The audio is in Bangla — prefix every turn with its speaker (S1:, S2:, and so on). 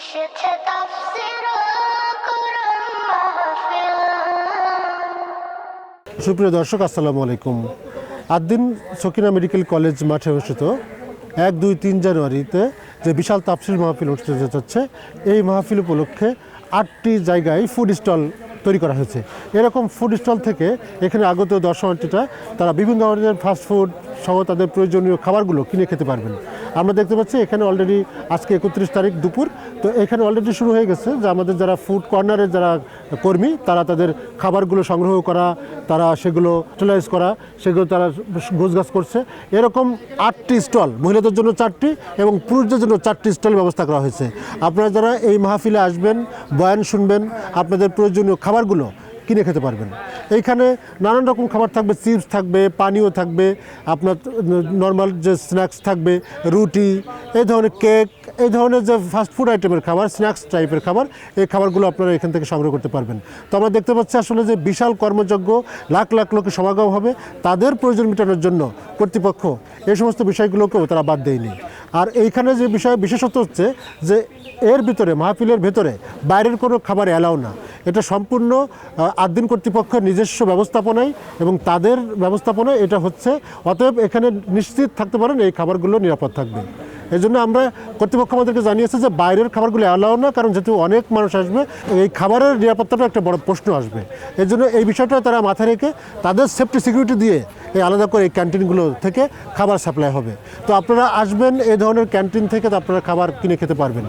S1: এসেছে তাফসীর মাহফিল।
S2: সুপ্রিয় দর্শক, আসসালামু আলাইকুম। আদ্দিন সকিনা মেডিকেল কলেজ মাঠে অনুষ্ঠিত এক, দুই, তিন জানুয়ারিতে যে বিশাল তাপসির মাহফিল অনুষ্ঠিত হচ্ছে এই মাহফিল উপলক্ষে আটটি জায়গায় ফুড স্টল তৈরি করা হয়েছে। এরকম ফুড স্টল থেকে এখানে আগত দর্শনার্থীরা, তারা বিভিন্ন ধরনের ফাস্ট ফুড সহ তাদের প্রয়োজনীয় খাবারগুলো কিনে খেতে পারবেন। আমরা দেখতে পাচ্ছি এখানে অলরেডি আজকে একত্রিশ তারিখ দুপুর। তো এখানে অলরেডি শুরু হয়ে গেছে যে আমাদের যারা ফুড কর্নারের যারা কর্মী, তারা তাদের খাবারগুলো সংগ্রহ করা, তারা সেগুলো ইউটিলাইজ করা, সেগুলো তারা গোছগাছ করছে। এরকম আটটি স্টল মহিলাদের জন্য চারটি এবং পুরুষদের জন্য চারটি স্টল ব্যবস্থা করা হয়েছে। আপনারা যারা এই মাহফিলে আসবেন, বয়ান শুনবেন, আপনাদের প্রয়োজনীয় খাবারগুলো কিনে খেতে পারবেন। এইখানে নানান রকম খাবার থাকবে, চিপস থাকবে, পানীয় থাকবে, আপনার নর্মাল যে স্ন্যাক্স থাকবে, রুটি, এই ধরনের কেক, এই ধরনের যে ফাস্ট ফুড আইটেমের খাবার, স্ন্যাক্স টাইপের খাবার, এই খাবারগুলো আপনারা এখান থেকে সংগ্রহ করতে পারবেন। তো আমরা দেখতে পাচ্ছি আসলে যে বিশাল কর্মযজ্ঞ, লাখ লাখ লোকের সমাগম হবে, তাদের প্রয়োজন মেটানোর জন্য কর্তৃপক্ষ এই সমস্ত বিষয়গুলোকেও তারা বাদ দেয়নি। আর এইখানে যে বিষয় বিশেষত হচ্ছে যে এর ভিতরে, মাহফিলের ভেতরে বাইরের কোনো খাবার অ্যালাউ না। এটা সম্পূর্ণ আহ, আদ্দিন কর্তৃপক্ষের নিজস্ব ব্যবস্থাপনায় এবং তাদের ব্যবস্থাপনায় এটা হচ্ছে। অতএব এখানে নিশ্চিত থাকতে পারেন এই খাবারগুলো নিরাপদ থাকবে। এই জন্য আমরা কর্তৃপক্ষ আমাদেরকে জানিয়েছে যে বাইরের খাবারগুলো অ্যালাও না কারণ যেহেতু অনেক মানুষ আসবে এই খাবারের নিরাপত্তাটা একটা বড় প্রশ্ন আসবে। এই জন্য এই বিষয়টা তারা মাথায় রেখে তাদের সেফটি সিকিউরিটি দিয়ে এই আলাদা করে এই ক্যান্টিনগুলো থেকে খাবার সাপ্লাই হবে। তো আপনারা আসবেন এই ধরনের ক্যান্টিন থেকে তো আপনারা খাবার কিনে খেতে পারবেন।